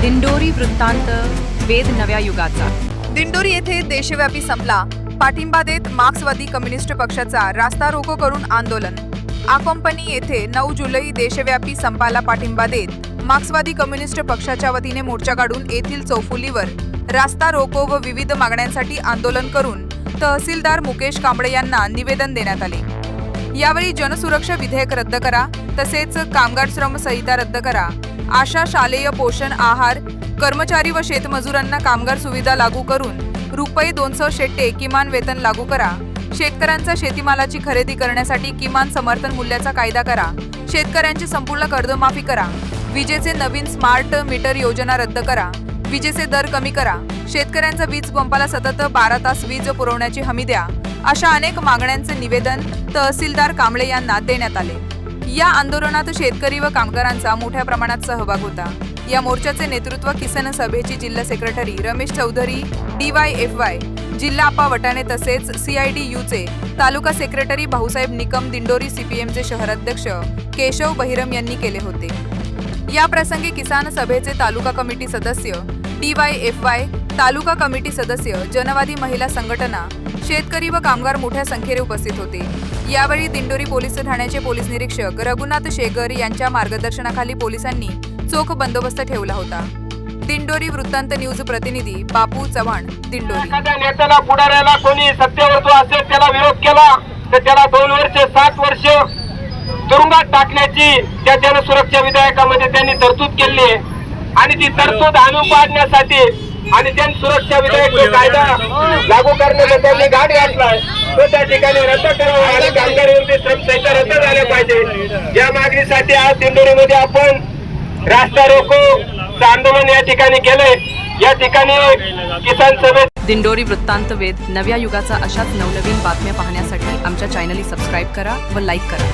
दिंडोरी वृत्तांत वेद नव्या युगाचा. दिंडोरी येथे देशव्यापी संपला. पाठिंबा देत मार्क्सवादी कम्युनिस्ट पक्षाचा रास्ता रोको करून आंदोलन. आकोंपनी येथे नऊ जुलै देशव्यापी संपाला पाठिंबा देत मार्क्सवादी कम्युनिस्ट पक्षाच्या वतीने मोर्चा काढून येथील चौफुलीवर रास्ता रोको व विविध मागण्यांसाठी आंदोलन करून तहसीलदार मुकेश कांबळे यांना निवेदन देण्यात आले. यावेळी जनसुरक्षा विधेयक रद्द करा तसेच कामगार श्रम संहिता रद्द करा आशा शालेय पोषण आहार कर्मचारी व शेतमजुरांना कामगार सुविधा लागू करून रुपये दोनशे शेट्टे किमान वेतन लागू करा. शेतकऱ्यांचा शेतीमालाची खरेदी करण्यासाठी किमान समर्थन मूल्याचा कायदा करा. शेतकऱ्यांची संपूर्ण कर्जमाफी करा. विजेचे नवीन स्मार्ट मीटर योजना रद्द करा. विजेचे दर कमी करा. शेतकऱ्यांचा वीज पंपाला सतत बारा तास वीज पुरवण्याची हमी द्या. अशा अनेक मागण्यांचे निवेदन तहसीलदार कांबळे यांना देण्यात आले. या आंदोलनात शेतकरी व कामगारांचा मोठ्या प्रमाणात सहभाग होता. या मोर्चाचे नेतृत्व किसन सभेचे जिल्हा secretary Ramesh Chaudhari D Y F Y जिल्हा आपा वटाणे तसेच सीआयडी यूचे तालुका सेक्रेटरी भाऊसाहेब निकम दिंडोरी सीपीएमचे शहराध्यक्ष केशव बहिरम यांनी केले होते. या प्रसंगी किसान सभेचे तालुका कमिटी सदस्य डी वाय एफ वाय तालुका कमिटी सदस्य जनवादी महिला संघटना शेतकरी व कामगार मोठ्या संख्येने उपस्थित होते. यावेळी दिंडोरी पोलीस ठाण्याचे पोलीस निरीक्षक रघुनाथ शेगर यांच्या मार्गदर्शनाखाली पोलिसांनी चोख बंदोबस्त ठेवला होता. दिंडोरी वृत्तांत न्यूज प्रतिनिधी बापू चव्हाण दिंडोरी. एखाद्या नेत्याला पुढाऱ्याला कोणी सत्तेवर जो असेल त्याला विरोध केला तर त्याला दोन वर्ष सात वर्ष तुरुंगात टाकण्याची त्या जनसुरक्षा विधेयकामध्ये त्यांनी तरतूद केली आहे. आणि ती तरतूद आणून पाडण्यासाठी आणि जन सुरक्षा विधेयक जो कायदा लागू करण्याचा त्यांनी गाठ घातलाय तो त्या ठिकाणी रद्द करावा आणि कामगारांवरती विरोधी श्रमसंहिता रद्द झाल्या पाहिजे. या मागणीसाठी आज दिंडोरीमध्ये आपण रास्ता रोको आंदोलन या ठिकाणी केलंय. या ठिकाणी किसान सभेत दिंडोरी वृत्तांत वेद नव्या युगाचा अशाच नवनवीन बातम्या पाहण्यासाठी आमच्या चॅनलला सबस्क्राईब करा व लाईक करा.